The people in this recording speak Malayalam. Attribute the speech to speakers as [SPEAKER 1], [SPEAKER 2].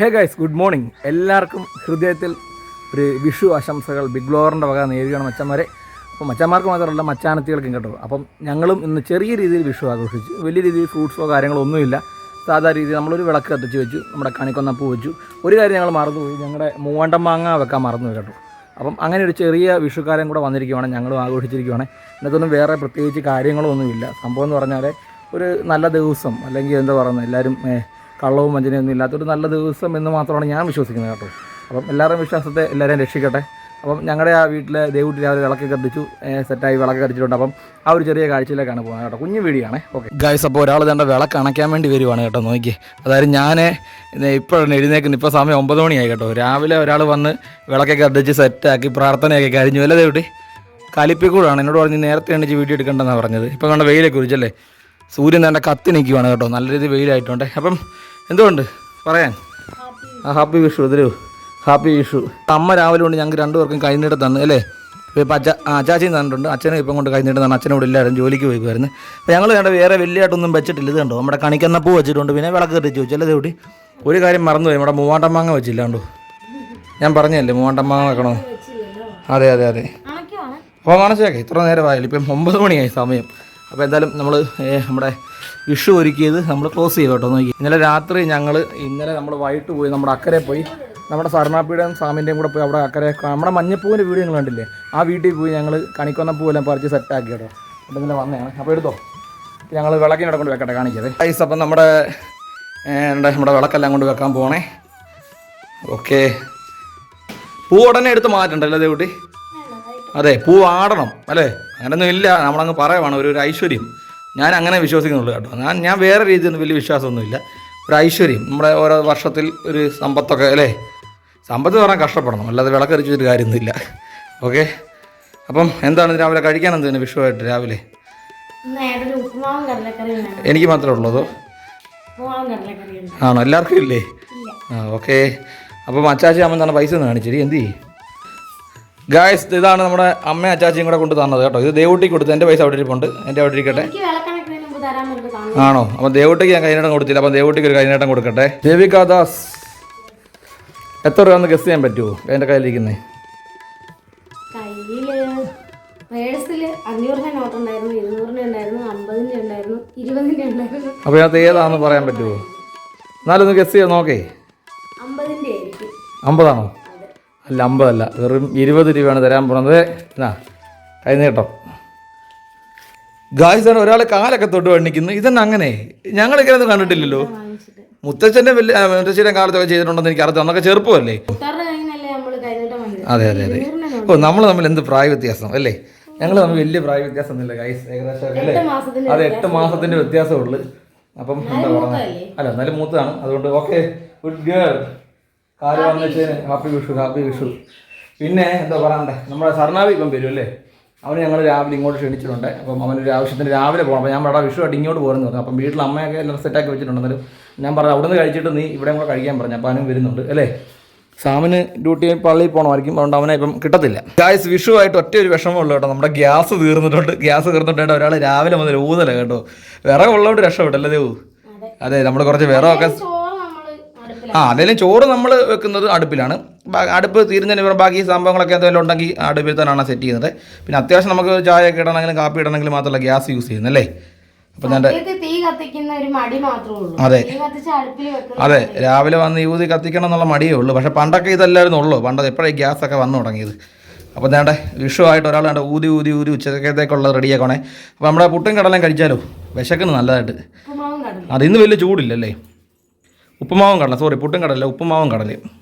[SPEAKER 1] ഹേ ഗൈസ് ഗുഡ് മോർണിംഗ് എല്ലാവർക്കും ഹൃദയത്തിൽ ഒരു വിഷു ആശംസകൾ ബിഗ് ബ്ലോറിന്റെ വക നേരുകയാണ് മച്ചന്മാരെ. അപ്പോൾ മച്ചന്മാർക്ക് മാത്രമല്ല മച്ചാനത്തികൾക്കും കേട്ടോ. അപ്പം ഞങ്ങളും ഇന്ന് ചെറിയ രീതിയിൽ വിഷു ആഘോഷിച്ചു. വലിയ രീതിയിൽ ഫ്രൂട്ട്സോ കാര്യങ്ങളോ ഒന്നുമില്ല. സാധാ രീതിയിൽ നമ്മളൊരു വിളക്ക് കത്തിച്ച് വെച്ചു നമ്മുടെ കണിക്കൊന്നപ്പൂ വെച്ചു. ഒരു കാര്യം ഞങ്ങൾ മറന്നുപോയി ഞങ്ങളുടെ മൂവാണ്ടം മാങ്ങ വെക്കാൻ മറന്നുപോയി കേട്ടോ. അപ്പം അങ്ങനെ ഒരു ചെറിയ വിഷുക്കാലം കൂടെ വന്നിരിക്കുവാണ്. ഞങ്ങളും ആഘോഷിച്ചിരിക്കുവാണ്. ഇതിനകത്തൊന്നും വേറെ പ്രത്യേകിച്ച് കാര്യങ്ങളൊന്നുമില്ല. സംഭവം എന്ന് പറഞ്ഞാൽ ഒരു നല്ല ദിവസം അല്ലെങ്കിൽ എന്താ പറയുന്നത് എല്ലാവരും കള്ളവും വഞ്ചനയൊന്നും ഇല്ലാത്തൊരു നല്ല ദിവസം എന്ന് മാത്രമാണ് ഞാൻ വിശ്വസിക്കുന്നത് കേട്ടോ. അപ്പം എല്ലാവരുടെയും വിശ്വാസത്തെ എല്ലാവരെയും രക്ഷിക്കട്ടെ. അപ്പം ഞങ്ങളുടെ ആ വീട്ടിലെ ദേവൂട്ടി രാവിലെ വിളക്ക് കത്തിച്ചു സെറ്റായി വിളക്ക് കത്തിച്ചിട്ടുണ്ട്. അപ്പം ആ ഒരു ചെറിയ കാഴ്ചയിലേക്കാണ് പോകുന്നത് കേട്ടോ. കുഞ്ഞു വീടിയാണ് ഓക്കെ ഗായ്സ് അപ്പോൾ ഒരാൾ തന്നെ വിളക്ക് അണയ്ക്കാൻ വേണ്ടി വരുവാണ് കേട്ടോ. നോക്കി അതായത് ഞാൻ ഇപ്പോഴാണ് എഴുന്നേക്കുന്നത്. ഇപ്പോൾ സമയം ഒമ്പത് മണിയായി കേട്ടോ. രാവിലെ ഒരാൾ വന്ന് വിളക്കൊക്കെ കത്തിച്ച് സെറ്റാക്കി പ്രാർത്ഥനയൊക്കെ കഴിഞ്ഞു അല്ലേ ദേവൂട്ടി? കലിപ്പിക്കൂടാണ്. എന്നോട് പറഞ്ഞ് നേരത്തെ എണ്ണിച്ച് വീഡിയോ എടുക്കേണ്ടെന്നാണ് പറഞ്ഞത്. ഇപ്പം കണ്ട വെയിലെ കുറിച്ചല്ലേ സൂര്യൻ തന്നെ കത്തി നിൽക്കുവാണ് കേട്ടോ. നല്ല രീതിയിൽ വെയിലായിട്ടുണ്ട്. അപ്പം എന്തുകൊണ്ട്? പറയാൻ. ആ ഹാപ്പി വിഷു ഇതിരു ഹാപ്പി വിഷു. അമ്മ രാവിലെ കൊണ്ട് ഞങ്ങൾക്ക് രണ്ടുപേർക്കും കഴിഞ്ഞിട്ട് തന്നു അല്ലേ? ഇപ്പോൾ അച്ഛ ആ അച്ചാച്ചിയും തന്നിട്ടുണ്ട്. അച്ഛനും ഇപ്പം കൊണ്ട് കഴിഞ്ഞിട്ട് തന്നെ. അച്ഛനോട് ഇല്ലായിരുന്നു ജോലിക്ക് പോയിക്കുമായിരുന്നു അപ്പോൾ ഞങ്ങൾ കണ്ട വേറെ വലിയതായിട്ടൊന്നും വെച്ചിട്ടില്ല ഇത് കണ്ടോ? നമ്മുടെ കണിക്കുന്ന പൂ വെച്ചിട്ടുണ്ട് പിന്നെ വിളക്ക് കയറി വെച്ചു അല്ലേ കൂടി ഒരു കാര്യം മറന്നുപോയി നമ്മുടെ മൂവാണ്ടം മാങ്ങ വെച്ചില്ല കണ്ടോ? ഞാൻ പറഞ്ഞല്ലേ മൂവാണ്ടം മാങ്ങ വെക്കണോ അതെ അതെ അതെ. അപ്പോൾ മനസ്സിലാക്കി ഇത്ര നേരമായാലും ഇപ്പം ഒമ്പത് മണിയായി സമയം. അപ്പോൾ എന്തായാലും നമ്മൾ നമ്മുടെ വിഷു ഒരുക്കിയത് നമ്മൾ ക്ലോസ് ചെയ്യും കേട്ടോ നോക്കി. ഇന്നലെ രാത്രി ഞങ്ങൾ ഇന്നലെ നമ്മൾ വൈകിട്ട് പോയി നമ്മുടെ അക്കരെ പോയി. നമ്മുടെ സർണാപ്പിയുടെയും സ്വാമിന്റെയും കൂടെ പോയി അവിടെ അക്കരെ നമ്മുടെ മഞ്ഞപ്പൂവിന്റെ വീട് നിങ്ങൾ കണ്ടില്ലേ? ആ വീട്ടിൽ പോയി ഞങ്ങൾ കണിക്കൊന്ന പൂവെല്ലാം പറിച്ച് സെറ്റാക്കി കേട്ടോ. അപ്പം ഇന്നലെ വന്നതാണ്. അപ്പോൾ എടുത്തോ. ഞങ്ങൾ വിളക്കിനെ കൊണ്ട് വെക്കട്ടെ കാണിക്കത് ഐസ് അപ്പം നമ്മുടെ നമ്മുടെ വിളക്കെല്ലാം കൊണ്ട് വെക്കാൻ പോണേ. ഓക്കെ പൂ ഉടനെ എടുത്ത് മാറ്റണ്ടല്ലേ ദേവുട്ടി അതെ പൂവാടണം ആടണം അല്ലേ? അങ്ങനൊന്നും ഇല്ല നമ്മളങ്ങ് പറയുവാണ് ഒരു ഒരു ഐശ്വര്യം. ഞാൻ അങ്ങനെ വിശ്വസിക്കുന്നുള്ളൂ കേട്ടോ. ഞാൻ ഞാൻ വേറെ രീതിയൊന്നും വലിയ വിശ്വാസമൊന്നുമില്ല. ഒരു ഐശ്വര്യം നമ്മുടെ ഓരോ വർഷത്തിൽ ഒരു സമ്പത്തൊക്കെ അല്ലേ? സമ്പത്ത് പറഞ്ഞാൽ കഷ്ടപ്പെടണം അല്ലാതെ വിളക്കരിച്ചൊരു കാര്യമൊന്നുമില്ല. ഓക്കെ? അപ്പം എന്താണ് രാവിലെ കഴിക്കാൻ എന്താണ് വിഷുവായിട്ട് രാവിലെ? എനിക്ക് മാത്രമേ ഉള്ളതോ. ആണോ? എല്ലാവർക്കും ഇല്ലേ?
[SPEAKER 2] ഇല്ല.
[SPEAKER 1] ആ ഓക്കെ. അപ്പം അച്ചാച്ചി അമ്മ എന്താണ് പൈസ ഒന്ന് കാണിച്ചിരി? എന്ത് ചെയ്യും? ഗായ്സ് ഇതാണ് നമ്മുടെ അമ്മ അച്ചാച്ചിയും കൂടെ കൊണ്ട് തന്നത് കേട്ടോ. ഇത് ദേവൂട്ടി കൊടുത്തു എന്റെ പൈസ അവിടെ ഇരിപ്പുണ്ട്. എന്റെ അവിടെ ഇരിക്കട്ടെ. ആണോ? അപ്പം ദേവൂട്ടിക്ക് ഞാൻ കൈനേട്ടം കൊടുത്തില്ല. അപ്പം ദേവൂട്ടിക്ക് ഒരു കൈനേട്ടം കൊടുക്കട്ടെ. ദേവിക ദാസ് എത്ര രൂപ ഗസ് ചെയ്യാൻ പറ്റുമോ
[SPEAKER 2] എന്റെ കയ്യിലിരിക്കുന്നേ.
[SPEAKER 1] അപ്പൊ ഇതിനകത്ത് ഏതാണെന്ന് പറയാൻ പറ്റുമോ എന്നാലൊന്ന് ഗസ് ചെയ്യാൻ നോക്കേ. അമ്പതാണോ? അല്ല അമ്പതല്ല. വെറും ഇരുപത് രൂപയാണ് തരാൻ പോണത്. എന്നാ കൈനീട്ടം ഗായ്സാണ് ഒരാൾ കാലൊക്കെ തൊട്ട് വണ്ണിക്കുന്നു. ഇതന്നെ അങ്ങനെ? ഞങ്ങളിങ്ങനെ ഒന്നും കണ്ടിട്ടില്ലല്ലോ.
[SPEAKER 2] മുത്തച്ഛന്റെ
[SPEAKER 1] മുത്തച്ഛന്റെ വലിയ മുത്തശ്ശിയുടെ മുത്തച്ഛന്റെ കാലത്തൊക്കെ ചെയ്തിട്ടുണ്ടെന്ന് എനിക്ക് അറിയാം അന്നൊക്കെ ചെറുപ്പമല്ലേ? അതെ അതെ അതെ. ഓ നമ്മൾ തമ്മിൽ എന്ത് പ്രായ വ്യത്യാസം അല്ലേ? ഞങ്ങൾ തമ്മിൽ വലിയ പ്രായ വ്യത്യാസം ഒന്നുമില്ല ഗൈസ് ഏകദേശം അല്ലേ? അത് എട്ട് മാസത്തിന്റെ വ്യത്യാസമുള്ളു അപ്പം എന്താ പറയുക അല്ല എന്നാലും മൂത്തതാണ്. അതുകൊണ്ട് ഓക്കെ ഗുഡ് ഗേൾ കാര്യം വന്നേച്ചതിന് ഹാപ്പി വിഷു ഹാപ്പി വിഷു. പിന്നെ എന്താ പറയണ്ടേ? നമ്മുടെ സർണാവി ഇപ്പം വരും അല്ലേ അവന് ഞങ്ങൾ രാവിലെ ഇങ്ങോട്ട് ക്ഷണിച്ചിട്ടുണ്ട്. അപ്പം അവനൊരു ആവശ്യത്തിന് രാവിലെ പോകണം. അപ്പം ഞാൻ അവിടെ വിഷു ആയിട്ട് ഇങ്ങോട്ട് പോകുന്നു പറഞ്ഞു. അപ്പം വീട്ടിൽ അമ്മയൊക്കെ എല്ലാം സെറ്റാക്കി വെച്ചിട്ടുണ്ട്. എന്നാലും ഞാൻ പറഞ്ഞു അവിടുന്ന് കഴിച്ചിട്ട് നീ ഇവിടെ കൂടെ കഴിക്കാൻ പറഞ്ഞു. അപ്പോൾ അവനും വരുന്നുണ്ട് അല്ലേ? സാമിന് ഡ്യൂട്ടി പള്ളിയിൽ പോകണമായിരിക്കും അതുകൊണ്ട് അവനെ ഇപ്പം കിട്ടത്തില്ല. ഗായ്സ് വിഷു ആയിട്ട് ഒറ്റ ഒരു വിഷമമുള്ളൂ കേട്ടോ. നമ്മുടെ ഗ്യാസ് തീർന്നിട്ടുണ്ട്. ഗ്യാസ് തീർന്നിട്ടുണ്ട്. ഒരാൾ രാവിലെ മുതൽ ഊതല കേട്ടോ. വിറകുള്ളതുകൊണ്ട് രക്ഷപ്പെട്ടല്ലേ ദേവു?
[SPEAKER 2] അതെ.
[SPEAKER 1] നമ്മൾ കുറച്ച് വിറകൊക്കെ ആ അതെല്ലാം ചോറ് നമ്മൾ വെക്കുന്നത് അടുപ്പിലാണ്. അടുപ്പ് തീരുന്നതിന് പറഞ്ഞാൽ ബാക്കി സംഭവങ്ങളൊക്കെ എന്തെങ്കിലും ഉണ്ടെങ്കിൽ അടുപ്പിൽ തന്നെയാണ് സെറ്റ് ചെയ്യുന്നത്. പിന്നെ അത്യാവശ്യം നമുക്ക് ചായ ഒക്കെ ഇടണമെങ്കിലും കാപ്പി ഇടണമെങ്കിലും മാത്രമല്ല ഗ്യാസ് യൂസ് ചെയ്യുന്നല്ലേ അപ്പം ഞാൻ അതെ. അതെ രാവിലെ വന്ന് യൂതി കത്തിക്കണം എന്നുള്ള മടിയേ ഉള്ളൂ. പക്ഷെ പണ്ടൊക്കെ ഇതല്ലായിരുന്നു ഉള്ളൂ. പണ്ട് എപ്പോഴേ ഗ്യാസ് ഒക്കെ വന്നു തുടങ്ങിയത്? അപ്പോൾ നേണ്ട വിഷുവായിട്ട് ഒരാൾ വേണ്ട ഊതി ഊതി ഊതി ഉച്ചക്കത്തേക്കുള്ള റെഡിയാക്കണേ അപ്പോൾ നമ്മുടെ പുട്ടും കടലയും കഴിച്ചാലോ? വിശക്കുന്നു നല്ലതായിട്ട്.
[SPEAKER 2] കടലും
[SPEAKER 1] അത് ഇന്ന് വലിയ ചൂടില്ലല്ലേ? ഉപ്പുമാവും കടല. സോറി പുട്ടും കടല ഉപ്പുമാവും കടലയും.